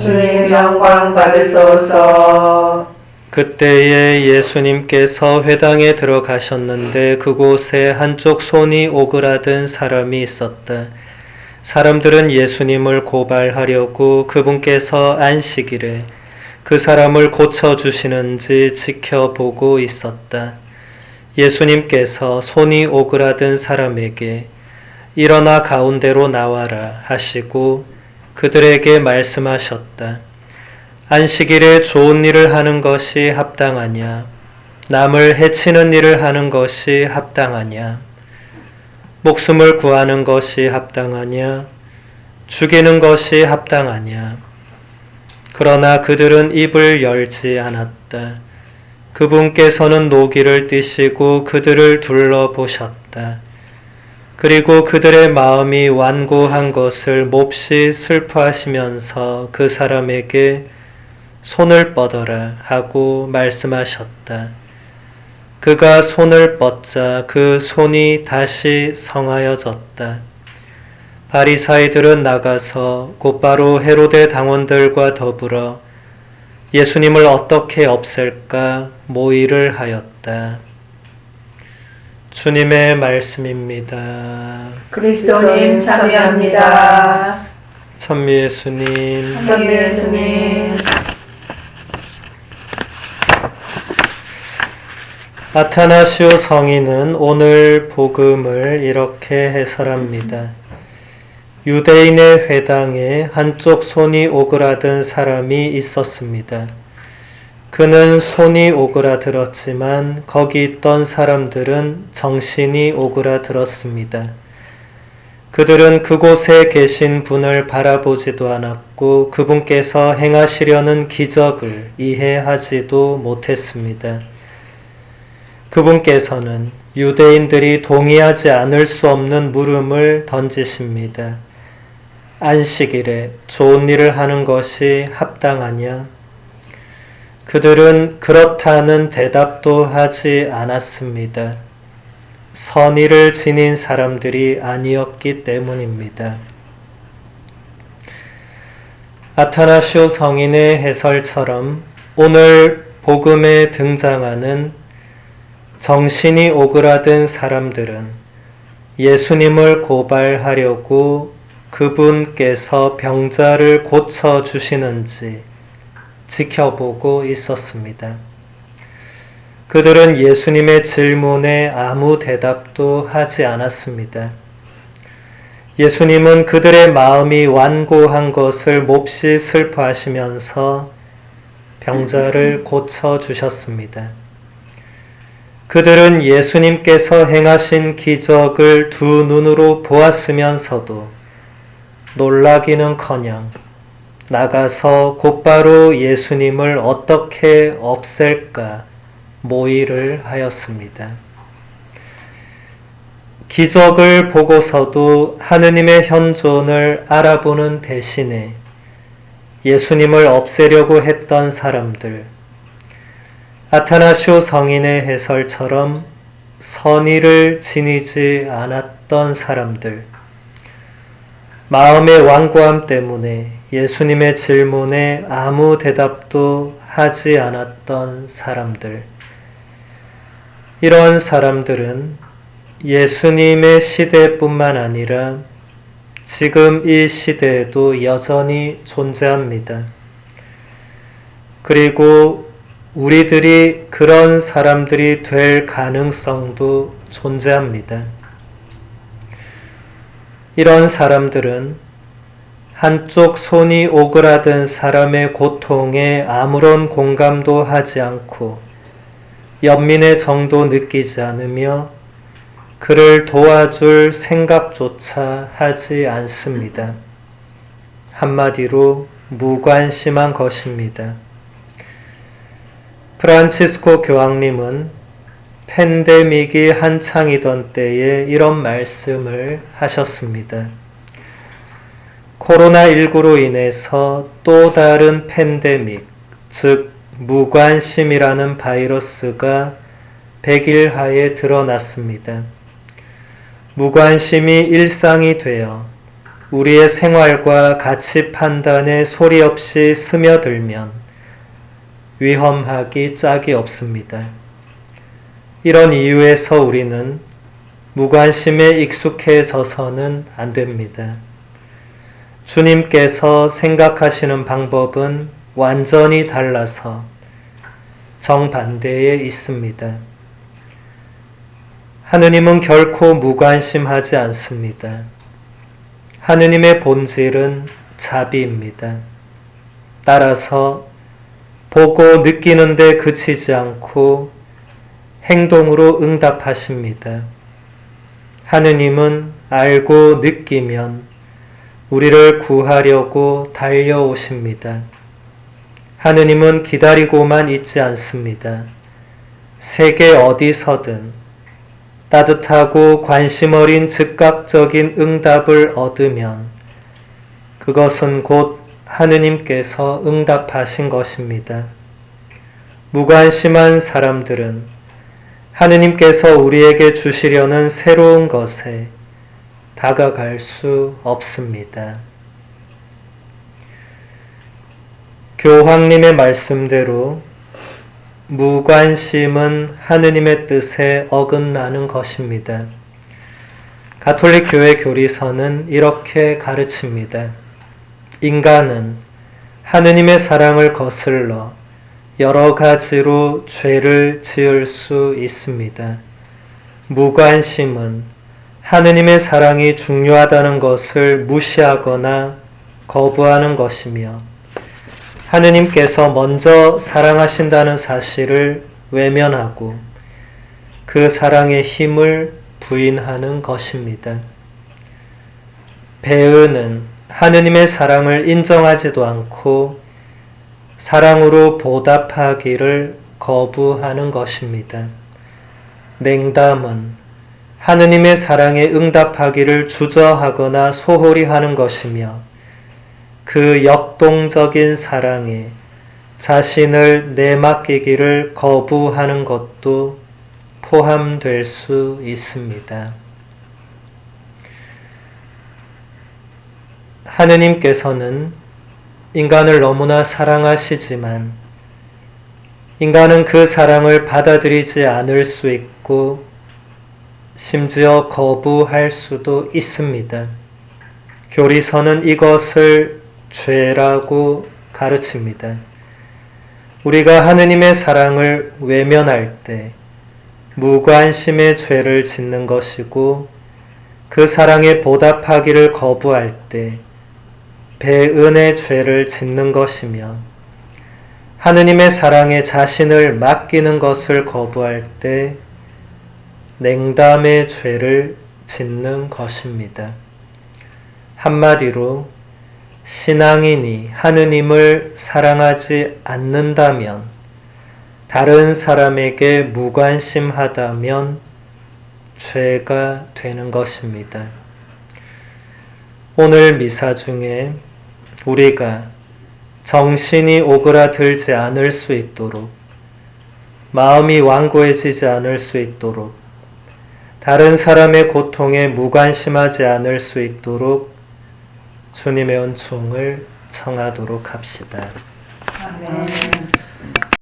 주님 영광 받으소서. 그때에 예수님께서 회당에 들어가셨는데 그곳에 한쪽 손이 오그라든 사람이 있었다. 사람들은 예수님을 고발하려고 그분께서 안식일에 그 사람을 고쳐주시는지 지켜보고 있었다. 예수님께서 손이 오그라든 사람에게 일어나 가운데로 나와라 하시고 그들에게 말씀하셨다. 안식일에 좋은 일을 하는 것이 합당하냐? 남을 해치는 일을 하는 것이 합당하냐? 목숨을 구하는 것이 합당하냐? 죽이는 것이 합당하냐? 그러나 그들은 입을 열지 않았다. 그분께서는 노기를 띠시고 그들을 둘러보셨다. 그리고 그들의 마음이 완고한 것을 몹시 슬퍼하시면서 그 사람에게 손을 뻗어라 하고 말씀하셨다. 그가 손을 뻗자 그 손이 다시 성하여졌다. 바리사이들은 나가서 곧바로 헤로데 당원들과 더불어 예수님을 어떻게 없앨까 모의를 하였다. 주님의 말씀입니다. 그리스도님 참여합니다. 천미 예수님, 성령 예수님. 아타나시오 성인은 오늘 복음을 이렇게 해설합니다. 유대인의 회당에 한쪽 손이 오그라든 사람이 있었습니다. 그는 손이 오그라들었지만 거기 있던 사람들은 정신이 오그라들었습니다. 그들은 그곳에 계신 분을 바라보지도 않았고 그분께서 행하시려는 기적을 이해하지도 못했습니다. 그분께서는 유대인들이 동의하지 않을 수 없는 물음을 던지십니다. 안식일에 좋은 일을 하는 것이 합당하냐? 그들은 그렇다는 대답도 하지 않았습니다. 선의를 지닌 사람들이 아니었기 때문입니다. 아타나시오 성인의 해설처럼 오늘 복음에 등장하는 정신이 오그라든 사람들은 예수님을 고발하려고 그분께서 병자를 고쳐 주시는지 지켜보고 있었습니다. 그들은 예수님의 질문에 아무 대답도 하지 않았습니다. 예수님은 그들의 마음이 완고한 것을 몹시 슬퍼하시면서 병자를 고쳐 주셨습니다. 그들은 예수님께서 행하신 기적을 두 눈으로 보았으면서도 놀라기는 커녕 나가서 곧바로 예수님을 어떻게 없앨까 모의를 하였습니다. 기적을 보고서도 하느님의 현존을 알아보는 대신에 예수님을 없애려고 했던 사람들, 아타나시오 성인의 해설처럼 선의를 지니지 않았던 사람들, 마음의 완고함 때문에 예수님의 질문에 아무 대답도 하지 않았던 사람들. 이런 사람들은 예수님의 시대뿐만 아니라 지금 이 시대에도 여전히 존재합니다. 그리고 우리들이 그런 사람들이 될 가능성도 존재합니다. 이런 사람들은 한쪽 손이 오그라든 사람의 고통에 아무런 공감도 하지 않고 연민의 정도 느끼지 않으며 그를 도와줄 생각조차 하지 않습니다. 한마디로 무관심한 것입니다. 프란치스코 교황님은 팬데믹이 한창이던 때에 이런 말씀을 하셨습니다. 코로나19로 인해서 또 다른 팬데믹, 즉 무관심이라는 바이러스가 백일하에 드러났습니다. 무관심이 일상이 되어 우리의 생활과 가치 판단에 소리 없이 스며들면 위험하기 짝이 없습니다. 이런 이유에서 우리는 무관심에 익숙해져서는 안 됩니다. 주님께서 생각하시는 방법은 완전히 달라서 정반대에 있습니다. 하느님은 결코 무관심하지 않습니다. 하느님의 본질은 자비입니다. 따라서 보고 느끼는데 그치지 않고 행동으로 응답하십니다. 하느님은 알고 느끼면 우리를 구하려고 달려오십니다. 하느님은 기다리고만 있지 않습니다. 세계 어디서든 따뜻하고 관심 어린 즉각적인 응답을 얻으면 그것은 곧 하느님께서 응답하신 것입니다. 무관심한 사람들은 하느님께서 우리에게 주시려는 새로운 것에 다가갈 수 없습니다. 교황님의 말씀대로 무관심은 하느님의 뜻에 어긋나는 것입니다. 가톨릭 교회 교리서는 이렇게 가르칩니다. 인간은 하느님의 사랑을 거슬러 여러 가지로 죄를 지을 수 있습니다. 무관심은 하느님의 사랑이 중요하다는 것을 무시하거나 거부하는 것이며 하느님께서 먼저 사랑하신다는 사실을 외면하고 그 사랑의 힘을 부인하는 것입니다. 배은은 하느님의 사랑을 인정하지도 않고 사랑으로 보답하기를 거부하는 것입니다. 냉담은 하느님의 사랑에 응답하기를 주저하거나 소홀히 하는 것이며 그 역동적인 사랑에 자신을 내맡기기를 거부하는 것도 포함될 수 있습니다. 하느님께서는 인간을 너무나 사랑하시지만 인간은 그 사랑을 받아들이지 않을 수 있고 심지어 거부할 수도 있습니다. 교리서는 이것을 죄라고 가르칩니다. 우리가 하느님의 사랑을 외면할 때 무관심의 죄를 짓는 것이고 그 사랑에 보답하기를 거부할 때 배은의 죄를 짓는 것이며 하느님의 사랑에 자신을 맡기는 것을 거부할 때 냉담의 죄를 짓는 것입니다. 한마디로 신앙인이 하느님을 사랑하지 않는다면 다른 사람에게 무관심하다면 죄가 되는 것입니다. 오늘 미사 중에 우리가 정신이 오그라들지 않을 수 있도록 마음이 완고해지지 않을 수 있도록 다른 사람의 고통에 무관심하지 않을 수 있도록 주님의 은총을 청하도록 합시다. 아멘.